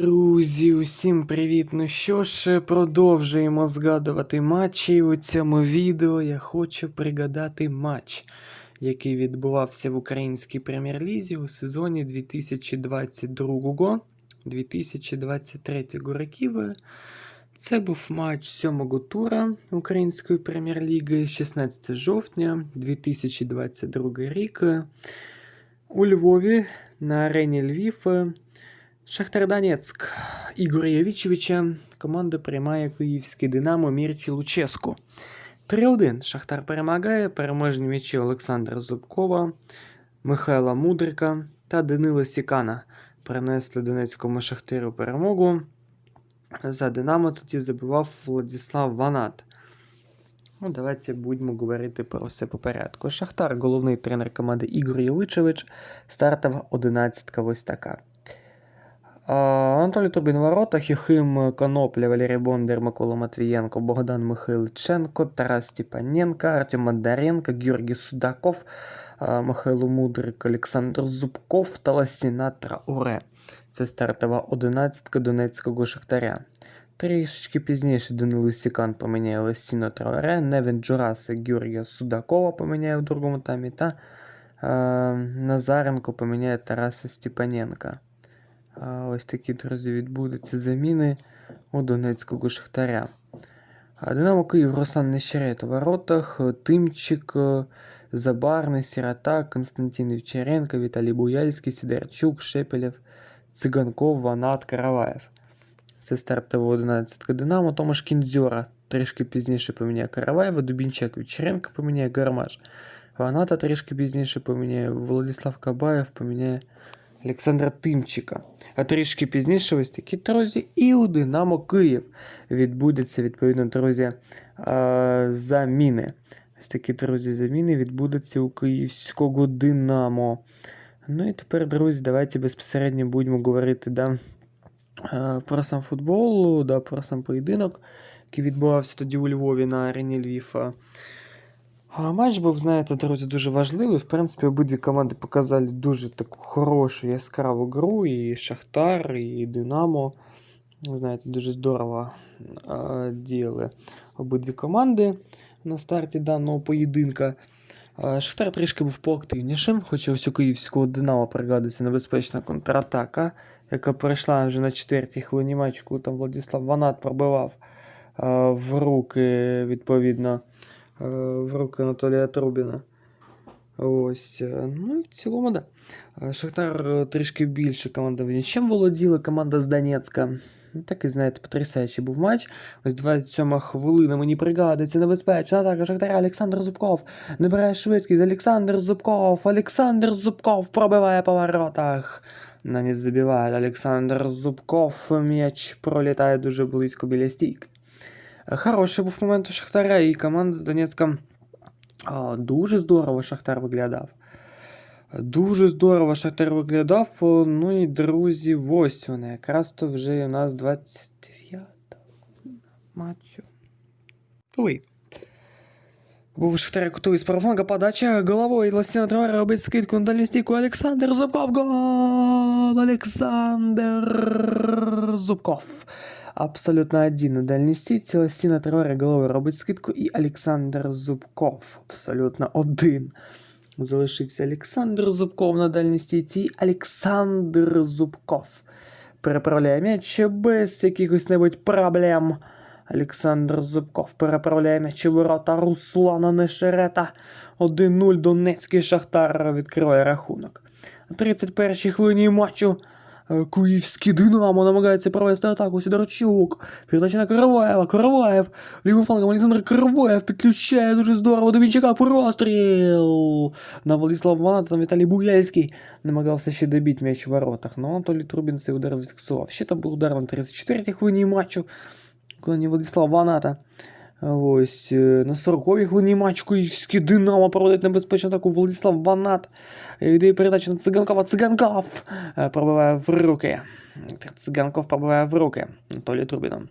Друзі, усім привіт! Ну що ж, продовжуємо згадувати матчі. У цьому відео я хочу пригадати матч, який відбувався в українській прем'єр-лізі у сезоні 2022-2023 років. Це був матч сьомого тура Української прем'єр-ліги 16 жовтня 2022 рік. У Львові на арені Львів Шахтар Донецьк Ігоря Явічевича команда приймає київське Динамо Мірчі Луческу. 3-1. Шахтар перемагає. Переможні м'ячі Олександра Зубкова, Михайла Мудрика та Данила Сікана принесли Донецькому Шахтарю перемогу. За Динамо тоді забивав Владислав Ванат. Ну, давайте будемо говорити про все по порядку. Шахтар, головний тренер команди Ігор Євичевич, стартова 11 ось така. Анатолій Турбін в воротах, Юхим Конопля, Валерій Бондар, Микола Матвієнко, Богдан Михайличенко, Тарас Степаненко, Артем Бондаренко, Георгій Судаков, Михайло Мудрик, Олександр Зубков та Ласіна Трауре. Це стартова одинадцятка Донецького Шахтаря. Трішечки пізніше Данило Сікан поміняє Ласіно Трауре, Невін Джураси Георгія Судакова поміняє в другому таймі та е, Назаренко поміняє Тараса Степаненка. Ось такі, друзі, відбудуться заміни у Донецького Шахтаря. Динамо Київ, Руслан Нещерет у воротах, Тимчик, Забарний, Сирота, Константин Вчеренко, Віталій Буяльський, Сидорчук, Шепелєв, Циганков, Ванат, Караваєв. Це стартова 11 Динамо, Томаш Кіндзьора трішки пізніше поміняє Караваєва, Дубінчак Вчеренко поміняє Гармаш. Ваната трішки пізніше поміняє Владислав Кабаєв, поміняє Олександра Тимчика. А трішки пізніше ось такі друзі, і у Динамо Київ відбудеться, відповідно, друзі, е, заміни. Ось такі, друзі, заміни відбудуться у київського Динамо. Ну і тепер, друзі, давайте безпосередньо будемо говорити да, е, про сам футбол, да, про сам поєдинок, який відбувався тоді у Львові на арені Львів. А Матч був, знаєте, друзі, дуже важливий. В принципі, обидві команди показали дуже таку хорошу яскраву гру. І Шахтар, і Динамо. Знаєте, дуже здорово а, діяли обидві команди на старті даного поєдинка. А, Шахтар трішки був поактивнішим, хоча ось у київського Динамо пригадується небезпечна контратака, яка пройшла вже на четвертій хвилині матчу, коли там Владислав Ванат пробивав а, в руки, відповідно в руки Анатолія Трубіна. Ось. е, Ну і в цілому, да. Е, Шахтар е, трішки більше командування, чим володіла команда з Донецька. Ну, Такий, знаєте, потрясаючий був матч. Ось 27 хвилина мені пригадується небезпечна атака Шахтаря Олександр Зубков. Набирає швидкість. Олександр Зубков. Олександр Зубков пробиває по воротах. На не забиває Олександр Зубков. М'яч пролітає дуже близько біля стійки. Е, Хороший був момент у Шахтаря, і команда з Донецька а, дуже здорово Шахтар виглядав. Дуже здорово Шахтар виглядав. О, Ну і друзі, ось вони. Якраз то вже у нас 29 матчу. Ой. Був Шахтар готовий з правофланга подача головою Лосіна Травара робить скидку на дальню стійку. Олександр Зубков. Гол! Олександр Зубков. Абсолютно один на дальній стійці. Лосіна Травара головою робить скидку і Олександр Зубков. Абсолютно один. Залишився Олександр Зубков на дальній стійці. і Олександр Зубков переправляє м'яч без якихось небудь проблем. Олександр Зубков переправляє м'яч у ворота Руслана Нешерета. 1-0 Донецький Шахтар відкриває рахунок. На 31-й хвилині матчу е, Київський Динамо намагається провести атаку Сидорчук. Передача на Караваєва. Караваєв. Лівим флангом Олександр Караваєв підключає дуже здорово до Вінчака. Простріл! На Владислав Ваната там Віталій Буяльський намагався ще добити м'яч у воротах. Но Анатолій Трубін цей удар зафіксував. Ще там був удар на 34-й хвилині матчу, коли не Владислав Ваната. Ось е, на 40-й хвилині матч Київський Динамо проводить небезпечну атаку Владислав Ванат. Йде передача на Циганкова. Циганков е, пробиває в руки. Циганков пробиває в руки Толі Трубіну.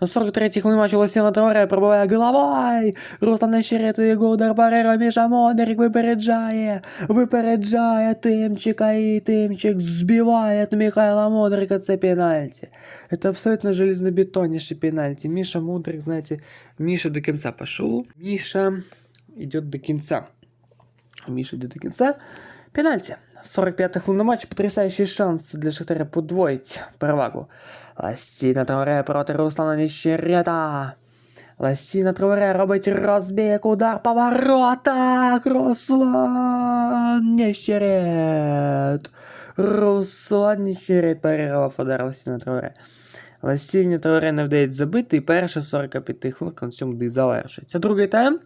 На 43-й хвилині матчу Лосіна Траоре пробиває головою. Руслан Нещерет, його удар Бареро, Міша Модрик випереджає. Випереджає Тимчика і Тимчик збиває Михайла Модрика. Це пенальті. Это абсолютно железнобетоннейший пенальти. Миша Мудрик, знаете, Миша до конца пошел. Миша идет до конца. Миша идет до конца. Пенальти. 45-й хвилина матч. Потрясающий шанс для Шахтаря подвоїть перевагу. Ластіна Траоре проти Руслана Нещерета. Ластіна Траоре робить розбіг, удар по. Руслан Нещерет. Руслан Нещерет парировав удар Ластіна Траоре. Ластіні Траоре не вдається забити, і перша 45 хвилинка цьому і завершується. Другий тайм.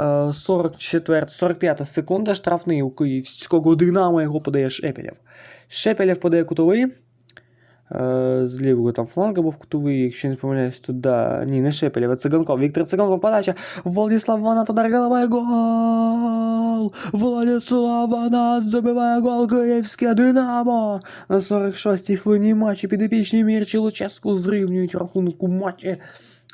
Е, 44, 45 секунда, штрафний у київського Динамо, його подає Шепелєв. Шепелєв подає кутовий. З лівого там фланга був кутовий, якщо не помиляюсь, то да. Ні, не Шепелєв, Циганков. Віктор Циганков подача. Владислав Ванат удар головою. Гол! Владислав Ванат забиває гол Київське Динамо. На 46-й хвилині матчі підопічні Мірчі Луческу зрівнюють рахунок у матчі.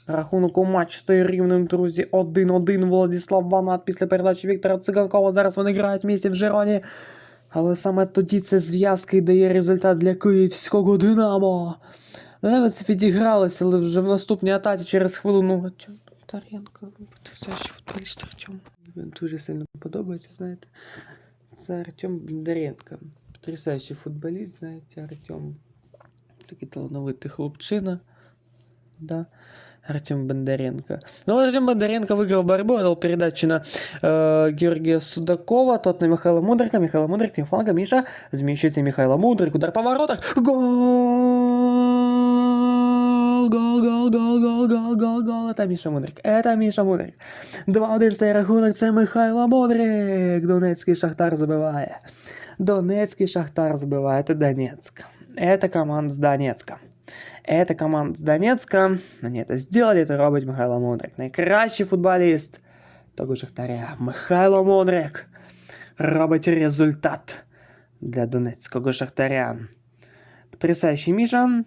Рахунок у матч стає рівним, друзі. 1-1 Владислав Ванат після передачі Віктора Циганкова. Зараз вони грають в місті в Жероні. Але саме тоді це зв'язка і дає результат для київського Динамо. Навіть відігралося, але вже в наступній атаці через хвилину. Потрясаючий футболіст Артем. Він дуже сильно подобається, знаєте. Це Артем Бондаренко. Потрясаючий футболіст, знаєте, Артем. Такий талановитий хлопчина. Да. Артем Бондаренко. Ну, вот Артем Бондаренко выиграл борьбу, отдал передачу на э, Георгия Судакова, тот на Михаила Мудрика, Михаила Мудрик, тем фланга, Миша, замещается Михаила Мудрик, удар по воротах, гол, гол, гол, гол, гол, гол, гол, гол, это Миша Мудрик, это Миша Мудрик. 2-1 стає рахунок, це Михайло Мудрик, Донецький Шахтар забиває. Донецкий Шахтар забивает, это Донецк. Это команда с Донецка. Это команда з Донецка. Они это сделали, это робить Михайло Мудрик. Найкращий футболіст того Шахтаря. Михайло Мудрик робить результат для Донецького Шахтаря. Потрясающий Міша.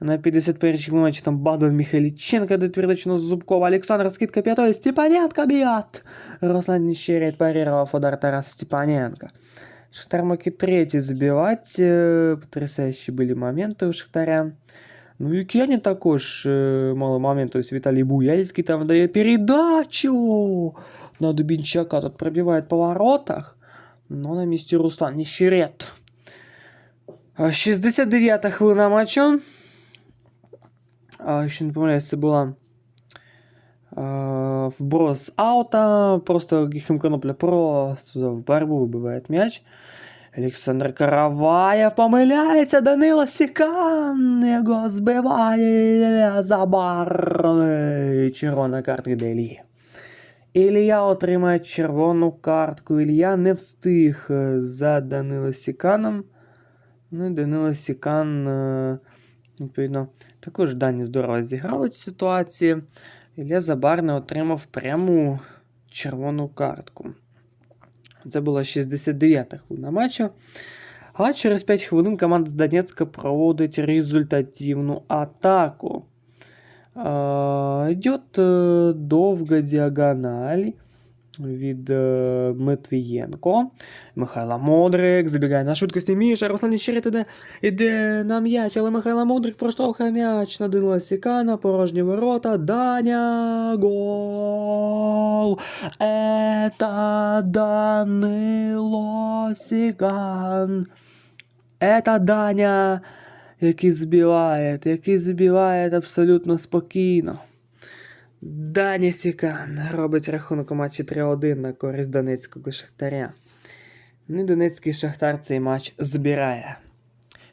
На 51-й кілометрі там Бадан Михайліченко до твердочного Зубкова. Александр скидка пятой. Степаненко бьет. Руслан Нищерет парировав удар Тараса Степаненко. Шахтар мог и третий забивать. Э, Потрясающие были моменты у Шахтаря. Ну і Кені також е, мали моменти. Ось Віталій Буяльський там дає передачу на Дубінчака. Тут пробиває по воротах. Ну, на місці Руслан Нещерет. 69-та хвилина матчу. А, Якщо не помиляюсь, це була а, вброс з аута. Просто Гіхем Конопля просто в борьбу вибиває м'яч. Олександр Караваєв помиляється, Данило Сікан його збиває забарний. Червона картка для Ілії. Ілія отримає червону картку. Ілія не встиг е, за Данило Сіканом. Ну і Данило Сікан, е, відповідно, також Дані здорово зіграв у цій ситуації. Ілля Забарний отримав пряму червону картку. Це була 69-та хвилина матчу. А через 5 хвилин команда з Донецька проводить результативну атаку. А, Йдет е, довга діагональ від е, Матвієнко. Михайло Модрик забігає на швидкості Міша. Руслан Нещерет іде, іде на м'яч, але Михайло Модрик проштовхує м'яч на Данила Сікана, порожні ворота. Даня гол! Это Данило Сікан. Это Даня, який збиває, який збиває абсолютно спокійно. Даня Сікан робить рахунок у матчі 3-1 на користь Донецького Шахтаря. Ну і Донецький Шахтар цей матч збирає.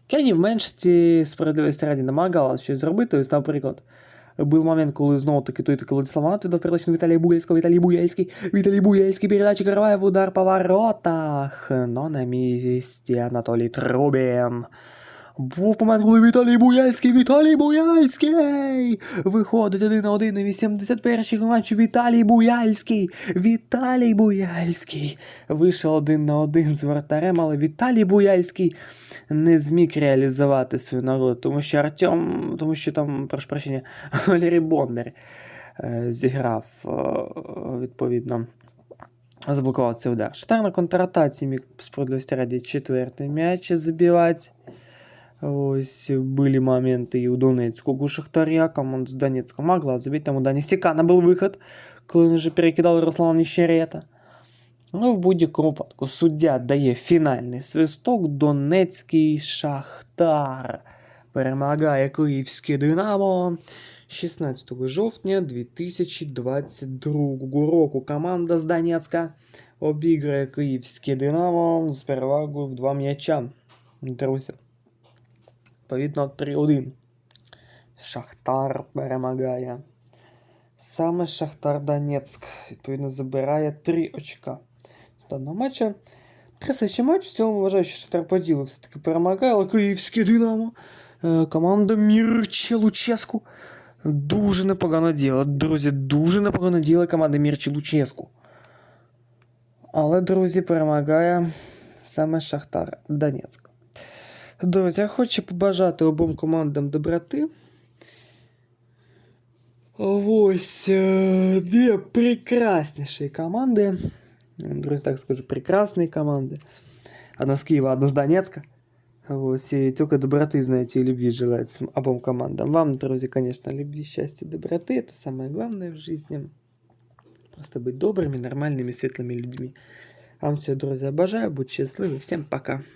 Кені в меншості справедливості раді намагалась щось зробити. Ось, наприклад, був момент, коли знову таки той таки Владислав Ванат віддав передачу Віталія Буяльського, Віталій Буяльський, Віталій Буяльський, передача Караваєв, удар по воротах. Но на місці Анатолій Трубін. Був момент, коли Віталій Буяльський, Віталій Буяльський! Виходить один на один на 81-й матчі Віталій Буяльський! Віталій Буяльський! Вийшов один на один з вратарем, але Віталій Буяльський не зміг реалізувати свою нагоду, тому що Артем, тому що там, прошу прощення, Валерій Бондар е, зіграв е, відповідно. Заблокував цей удар. Шахтар на контратаці міг справедливості раді четвертий м'яч забивати. Ось были моменты и у Донецького у Шахтаря, команда з Донецька могла забити, там у Дані Сікана був виход, коли він вже перекидав Руслана Нещерета. Ну, в будь-якому випадку суддя дає фінальний свисток, Донецький Шахтар перемагає Київське Динамо 16 жовтня 2022 року. Команда з Донецька обіграє Київське Динамо з перевагою в два м'яча. Друзі. Відповідно, 3-1. Шахтар перемагає. Саме Шахтар Донецьк, відповідно, забирає 3 очка з даного матча. Трясаючий матч. В цілому вважаю, що Шахтар по все-таки перемагає, але Київське Динамо. е, Команда Мірче Луческу. Дуже непогано діла. Друзі, дуже непогано діла команда Мірче Луческу. Але, друзі, перемагає саме Шахтар Донецьк. Друзі, я хочу побажати обом командам доброти. Ось е, дві прекрасніші команди. Друзі, так скажу, прекрасные команды. Одна с Киева, одна с Донецка. Вот, и только доброты, знаете, и любви желает всем- обом командам. Вам, друзья, конечно, любви, счастья, доброты. Это самое главное в жизни. Просто быть добрыми, нормальными, светлыми людьми. Вам все, друзья, обожаю. Будьте счастливы. Всем пока.